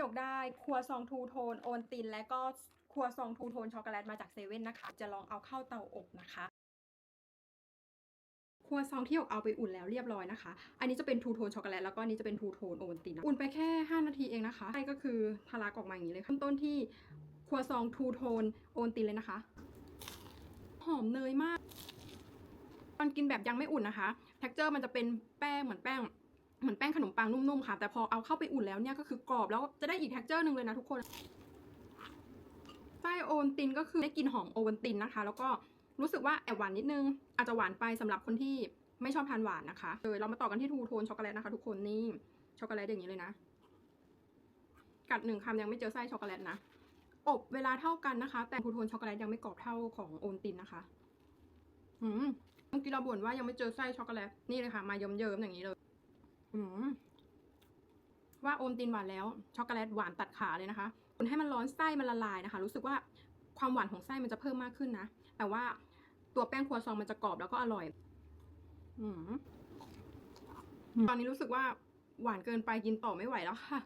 หยกได้ครัวซองทูโทนโอนติน และก็ครัวซองทูโทนช็อกโกแลตมาจากเซเว่นนะคะ จะลองเอาเข้าเตาอบนะคะครัวซองที่หยกเอาไปอุ่นแล้วเรียบร้อยนะคะ อันนี้จะเป็นทูโทนช็อกโกแลตแล้วก็นนี้จะเป็นทูโทนโอวัลตินอุ่นไปแค่ 5 นาทีเองนะคะใช่ก็คือทะลักออกมาอย่างนี้เลยค่ะเริ่มต้นที่ครัวซองทูโทนโอวัลตินเลยนะคะ หอมเนยมาก ตอนกินแบบยังไม่อุ่นนะคะ t e x t อร์มันจะเป็นแป้งเหมือนแป้ง เหมือนแป้งขนมปังนุ่มๆค่ะ แต่พอเอาเข้าไปอุ่นแล้วเนี่ยก็คือกรอบแล้วจะได้อีก t e x t อร์หนึ่งเลยนะทุกคนไส้โอวัลตินก็คือได้กลิ่นหอมโอวัลตินนะคะ แล้วก็รู้สึกว่าแอบหวานนิดนึง อาจจะหวานไปสำหรับคนที่ไม่ชอบทานหวานนะคะเลยเรามาต่อกันที่ทูโทนช็อกโกแลตนะคะ ทุกคนนี่ช็อกโกแลตอย่างนี้เลยนะ กัดหนึ่งคำยังไม่เจอไส้ช็อกโกแลตนะอบเวลาเท่ากันนะคะ แต่ทูโทนช็อกโกแลตยังไม่กรอบเท่าของโอวัลตินนะคะอืมเมื่อกี้เราบ่นว่ายังไม่เจอไส้ช็อกโกแลตนี่เลยค่ะ มาเยิ้มๆอย่างนี้เลย อืมว่าโอมตินหวานแล้ว ช็อกโกแลตหวานตัดขาเลยนะคะคุณให้มันร้อนไส้มันละลายนะคะ รู้สึกว่าความหวานของไส้มันจะเพิ่มมากขึ้นนะ แต่ว่าตัวแป้งครัวซองมันจะกรอบแล้วก็อร่อยอืมตอนนี้รู้สึกว่าหวานเกินไปกินต่อไม่ไหวแล้วค่ะ